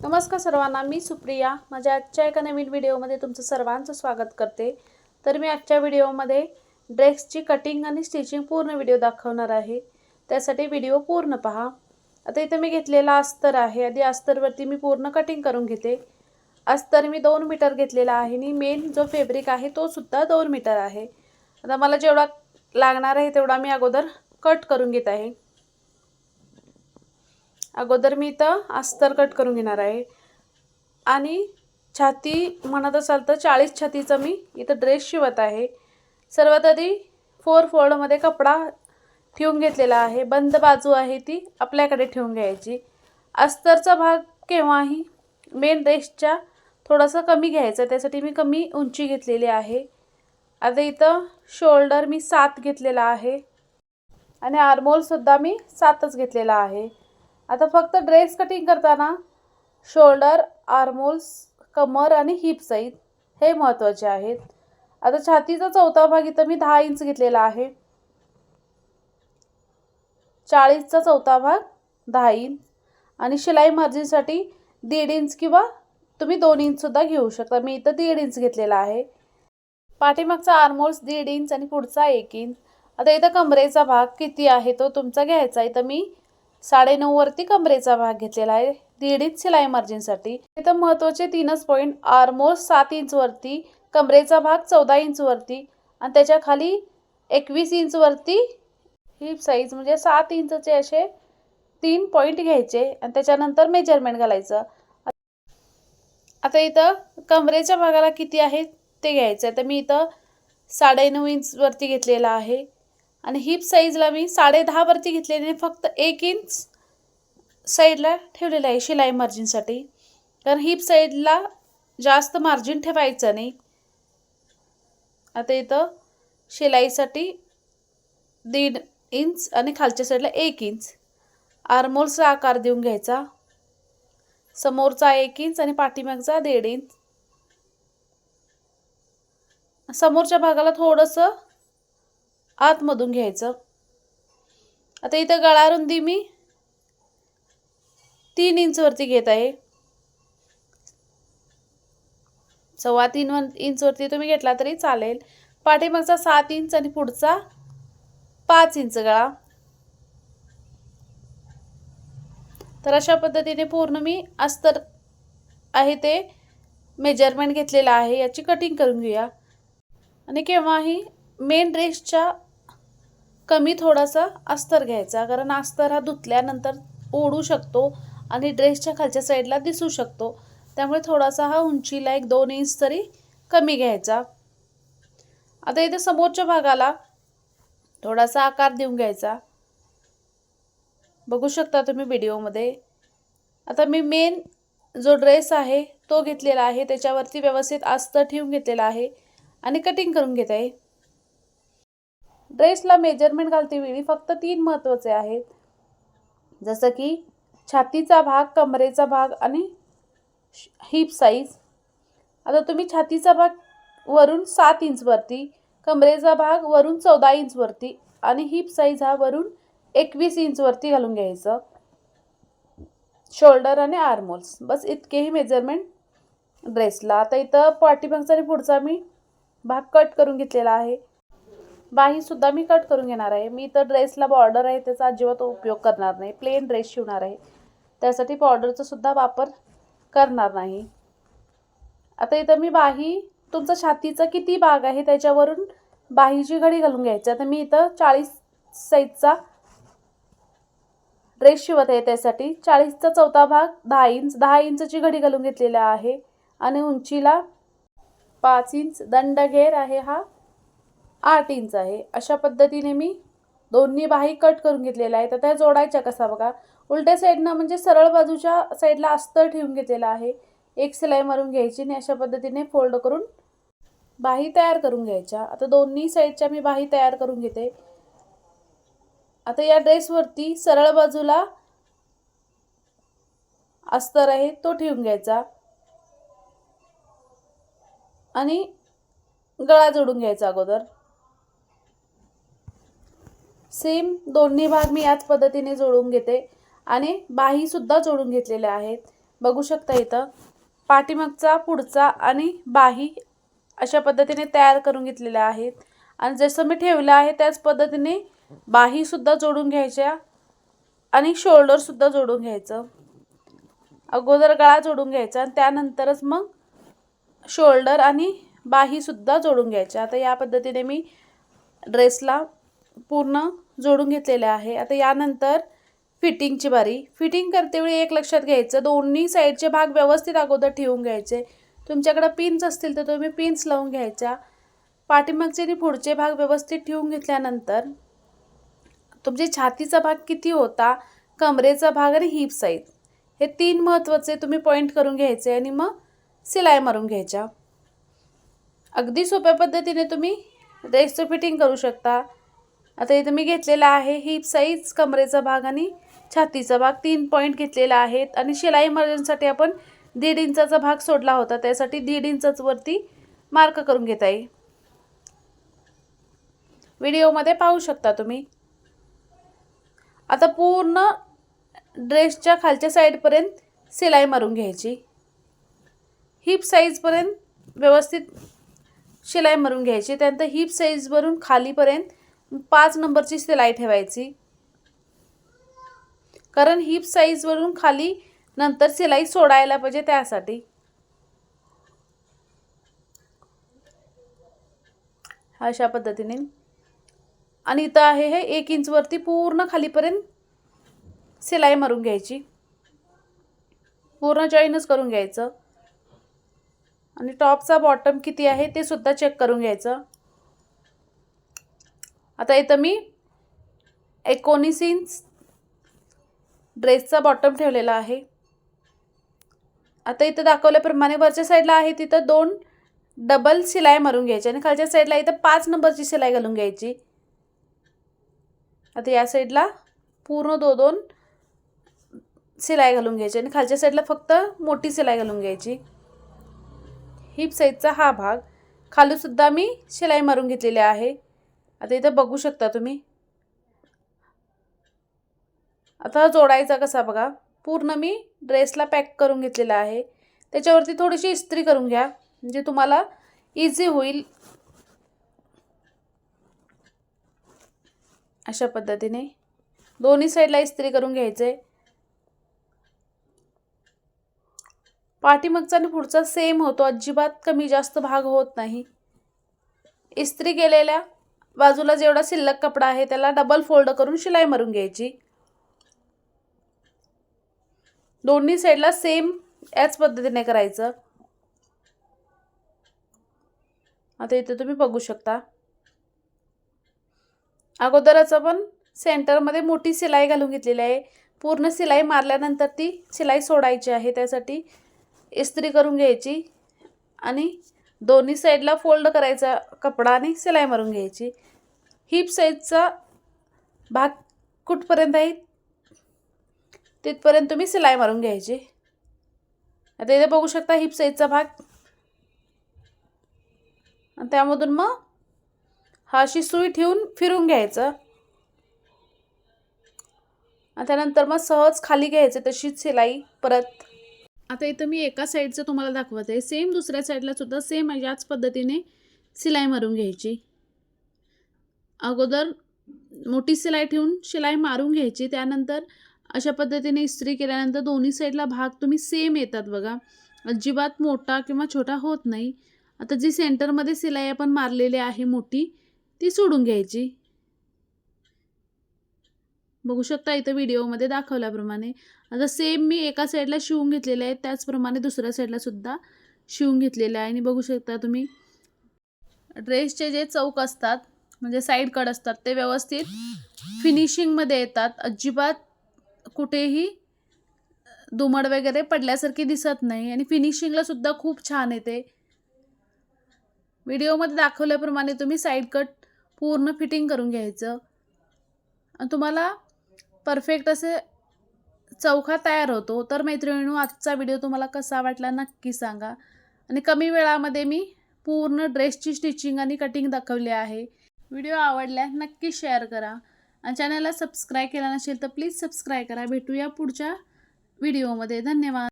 नमस्कार सर्वांना मी सुप्रिया. माझ्या आजच्या एका नवीन व्हिडिओमध्ये तुमचं सर्वांचं स्वागत करते. तर मी आजच्या व्हिडिओमध्ये ड्रेसची कटिंग आणि स्टिचिंग पूर्ण व्हिडिओ दाखवणार आहे. त्यासाठी व्हिडिओ पूर्ण पहा. आता इथं मी घेतलेला अस्तर आहे आधी अस्तरवरती मी पूर्ण कटिंग करून घेते. अस्तर मी दोन मीटर घेतलेला आहे आणि मेन जो फेब्रिक आहे तो सुद्धा दोन मीटर आहे. आता मला जेवढा लागणार आहे तेवढा मी अगोदर कट करून घेत आहे. अगोदर मी इथं अस्तर कट करून घेणार आहे. आणि छाती म्हणत असाल तर चाळीस छातीचा मी इथं ड्रेस शिवत आहे. सर्वात आधी फोर फोल्डमध्ये कपडा ठेवून घेतलेला आहे. बंद बाजू आहे ती आपल्याकडे ठेवून घ्यायची. अस्तरचा भाग केव्हाही मेन ड्रेसच्या थोडासा कमी घ्यायचा त्यासाठी मी कमी उंची घेतलेली आहे. आता इथं शोल्डर मी सात घेतलेला आहे. आणि आर्मोलसुद्धा मी सातच घेतलेला आहे. आता फक्त ड्रेस कटिंग करताना शोल्डर आर्मोल्स कमर आणि हिप साईज हे महत्त्वाचे आहेत. आता छातीचा चौथा भाग इथं मी दहा इंच घेतलेला आहे. चाळीसचा चौथा भाग दहा इंच आणि शिलाई मार्जिनसाठी दीड इंच किंवा तुम्ही दोन इंचसुद्धा घेऊ शकता. मी इथं दीड इंच घेतलेला आहे. पाठीमागचा आर्मोल्स दीड इंच आणि पुढचा एक इंच. आता इथं कमरेचा भाग किती आहे तो तुमचा घ्यायचा इथं मी साडेनऊवरती कमरेचा भाग घेतलेला आहे. दीड इंच शिलाई मार्जिनसाठी. इथं महत्त्वाचे तीनच पॉईंट आरमोर सात इंचवरती कमरेचा भाग चौदा इंचवरती आणि त्याच्याखाली एकवीस इंचवरती हिप साईज म्हणजे सात इंचचे असे तीन पॉईंट घ्यायचे आणि त्याच्यानंतर मेजरमेंट घालायचं. आता इथं कमरेच्या भागाला किती आहे ते घ्यायचं आहे तर मी इथं साडेनऊ इंचवरती घेतलेला आहे. आणि हिप साईजला मी साडे दहावरती घेतलेली फक्त एक इंच साईडला ठेवलेलं आहे शिलाई मार्जिनसाठी कारण हिप साईडला जास्त मार्जिन ठेवायचं नाही. आता इथं शिलाईसाठी दीड इंच आणि खालच्या साईडला एक इंच आर्मोलचा आकार देऊन घ्यायचा. समोरचा एक इंच आणि पाठीमागचा दीड इंच समोरच्या भागाला थोडंसं आतमधून घ्यायचं. आता इथं गळारुंदी मी तीन इंचवरती घेत आहे. सव्वा तीन वन इंचवरती तुम्ही घेतला तरी चालेल. पाठीमागचा सात इंच आणि पुढचा पाच इंच गळा. तर अशा पद्धतीने पूर्ण मी अस्तर आहे ते मेजरमेंट घेतलेलं आहे. याची कटिंग करून घेऊया. आणि केव्हाही मेन ड्रेसच्या कमी थोडासा अस्तर घ्यायचा कारण अस्तर हा धुतल्यानंतर ओढू शकतो आणि ड्रेसच्या खालच्या साईडला दिसू शकतो. त्यामुळे थोडासा हा उंचीला एक दोन इंच तरी कमी घ्यायचा. आता इथे समोरच्या भागाला थोडासा आकार देऊन घ्यायचा. बघू शकता तुम्ही व्हिडिओमध्ये. आता मी मेन जो ड्रेस आहे तो घेतलेला आहे त्याच्यावरती व्यवस्थित अस्तर ठेवून घेतलेला आहे आणि कटिंग करून घेत आहे. ड्रेसला मेजरमेंट घालते वेळी फक्त तीन महत्त्वाचे आहेत. जसं की छातीचा भाग कमरेचा भाग आणि हिप साईज आता तुम्ही छातीचा भाग वरून सात इंचवरती कमरेचा भाग वरून चौदा इंचवरती आणि हिप साईज हा वरून एकवीस इंचवरती घालून घ्यायचं. शोल्डर आणि आर्मोल्स बस इतकेही मेजरमेंट ड्रेसला आता इथं पाठीमागचा आणि पुढचा मी भाग कट करून घेतलेला आहे. बाहीसुद्धा मी कट करून घेणार आहे. मी इथं ड्रेसला बॉर्डर आहे त्याचा अजिबात उपयोग करणार नाही. प्लेन ड्रेस शिवणार आहे. त्यासाठी बॉर्डरचा सुद्धा वापर करणार नाही. आता इथं मी बाही तुमचा छातीचा किती भाग आहे? त्याच्यावरून बाहीची घडी घालून घ्यायची आता मी इथं चाळीस साईजचा ड्रेस शिवत आहे त्यासाठी. चाळीसचा चौथा भाग दहा इंच दहा इंचची घडी घालून घेतलेला आहे. आणि उंचीला पाच इंच. दंडघेर आहे हा. आठ इंच आहे. अशा पद्धतीने मी दोन्ही बाही कट करून घेतलेल्या आहे तर त्या जोडायच्या कसा बघा. उलट्या साईडनं म्हणजे सरळ बाजूच्या साईडला अस्तर ठेवून घेतलेला आहे. एक सिलाई मारून घ्यायची आणि अशा पद्धतीने फोल्ड करून बाही तयार करून घ्यायच्या. आता दोन्ही साईडच्या मी बाही तयार करून घेते. आता या ड्रेसवरती सरळ बाजूला अस्तर आहे तो ठेवून घ्यायचा. आणि गळा जोडून घ्यायचा अगोदर. सेम दोन्ही भाग मी याच पद्धतीने जोडून घेते. आणि बाहीसुद्धा जोडून घेतलेल्या आहेत. बघू शकता इथं पाठीमागचा पुढचा आणि बाही अशा पद्धतीने तयार करून घेतलेल्या आहेत. आणि जसं मी ठेवलं आहे त्याच पद्धतीने बाहीसुद्धा जोडून घ्यायच्या आणि शोल्डरसुद्धा जोडून घ्यायचं. अगोदर गळा जोडून घ्यायचा आणि त्यानंतरच मग शोल्डर आणि बाहीसुद्धा जोडून घ्यायच्या. आता या पद्धतीने मी ड्रेसला पूर्ण जोडून घेतलेले आहे. आता यानंतर फिटिंगची बारी. फिटिंग करतेवेळी एक लक्षात घ्यायचं दोन्ही साईडचे भाग व्यवस्थित अगोदर ठेवून घ्यायचे. तुमच्याकडं पिन्स असतील तर तुम्ही पिन्स लावून घ्यायच्या. पाठीमागचे आणि पुढचे भाग व्यवस्थित ठेवून घेतल्यानंतर तुमचे छातीचा भाग किती होता कमरेचा भाग आणि हिप साईज हे तीन महत्त्वाचे तुम्ही पॉईंट करून घ्यायचे आणि मग सिलाई मारून घ्यायच्या. अगदी सोप्या पद्धतीने तुम्ही ड्रेसचं फिटिंग करू शकता. आता इथं मी घेतलेला आहे हिप साईज कमरेचा भाग आणि छातीचा भाग. तीन पॉईंट घेतलेला आहेत आणि शिलाई मार्जिनसाठी आपण दीड इंचाचा भाग सोडला होता. त्यासाठी दीड इंचचवरती मार्क करून घेता येईल व्हिडिओमध्ये पाहू शकता तुम्ही. आता पूर्ण ड्रेसच्या खालच्या साईडपर्यंत शिलाई मारून घ्यायची. हिप साईजपर्यंत व्यवस्थित शिलाई मारून घ्यायची. त्यानंतर हिप साईजवरून खालीपर्यंत पाच नंबरची सिलाई ठेवायची. कारण हिप साईजवरून खाली नंतर सिलाई सोडायला पाहिजे त्यासाठी. अशा पद्धतीने. आणि इथं आहे हे एक इंचवरती पूर्ण खालीपर्यंत सिलाई मारून घ्यायची. पूर्ण जॉईनच करून घ्यायचं. आणि टॉपचा बॉटम किती आहे ते सुद्धा चेक करून घ्यायचं. आता इथं मी एकोणीस इंच ड्रेसचा बॉटम ठेवलेला आहे. आता इथं दाखवल्याप्रमाणे वरच्या साईडला आहे तिथं दोन डबल शिलाई मारून घ्यायची आणि खालच्या साईडला इथं पाच नंबरची शिलाई घालून घ्यायची. आता या साईडला पूर्ण दो दोन शिलाई घालून घ्यायची आणि खालच्या साईडला फक्त मोठी शिलाई घालून घ्यायची. हिप साईडचा हा भाग खालूसुद्धा मी शिलाई मारून घेतलेली आहे. आता इथं बघू शकता तुम्ही. आता जोडायचा कसा बघा. पूर्ण मी ड्रेसला पॅक करून घेतलेला आहे. त्याच्यावरती थोडीशी इस्त्री करून घ्या. म्हणजे तुम्हाला इझी होईल. अशा पद्धतीने. दोन्ही साईडला इस्त्री करून घ्यायचे. पाठीमागचा आणि पुढचा सेम होतो. अजिबात कमी जास्त भाग होत नाही. इस्त्री केलेल्या बाजूला जेवढा शिल्लक कपडा आहे त्याला डबल फोल्ड करून शिलाई मारून घ्यायची. दोन्ही साईडला सेम याच पद्धतीने करायचं. आता इथे तुम्ही बघू शकता. अगोदरच आपण सेंटरमध्ये मोठी शिलाई घालून घेतलेली आहे. पूर्ण शिलाई मारल्यानंतर ती शिलाई सोडायची आहे. त्यासाठी इस्त्री करून घ्यायची. आणि दोन्ही साईडला फोल्ड करायचा कपडा आणि सिलाई मारून घ्यायची. हिप साईजचा भाग कुठपर्यंत आहे? तिथपर्यंत तुम्ही सिलाई मारून घ्यायची. आता इथे बघू शकता हिप साईजचा भाग. आणि त्यामधून मग हा अशी सुई ठेवून फिरून घ्यायचं. आणि त्यानंतर मग सहज खाली घ्यायचं तशीच सिलाई परत. आता इथं मी एका साईडचं तुम्हाला दाखवत. आहे सेम दुसऱ्या साईडला सुद्धा सेम याच पद्धतीने शिलाई मारून घ्यायची. अगोदर मोठी शिलाई ठेवून शिलाई मारून घ्यायची. त्यानंतर अशा पद्धतीने इस्त्री केल्यानंतर दोन्ही साईडला भाग तुम्ही सेम येतात बघा. अजिबात मोठा किंवा छोटा होत नाही. आता जी सेंटरमध्ये सिलाई आपण मारलेली आहे मोठी ती सोडून घ्यायची. बघू शकता इथं व्हिडिओमध्ये दाखवल्याप्रमाणे. आता सेम मी एका साईडला शिवून घेतलेले आहे त्याचप्रमाणे दुसऱ्या साईडला सुद्धा शिवून घेतलेलं आहे. आणि बघू शकता तुम्ही ड्रेसचे जे चौक असतात म्हणजे साईड कट असतात ते व्यवस्थित फिनिशिंगमध्ये येतात. अजिबात कुठेही दुमड वगैरे पडल्यासारखी दिसत नाही. आणि फिनिशिंगला सुद्धा खूप छान येते. व्हिडिओमध्ये दाखवल्याप्रमाणे तुम्ही साईड कट पूर्ण फिटिंग करून घ्यायचं. आणि तुम्हाला परफेक्ट असे चौखा तयार होतो. तर मैत्रिणींनो आजचा व्हिडिओ तुम्हाला कसा वाटला नक्की सांगा. आणि कमी वेळामध्ये मी पूर्ण ड्रेसची स्टिचिंग आणि कटिंग दाखवली आहे. व्हिडिओ आवडल्या नक्की शेअर करा. आणि चॅनलला सबस्क्राईब केला नसेल तर प्लीज सबस्क्राईब करा. भेटूया पुढच्या व्हिडिओमध्ये धन्यवाद.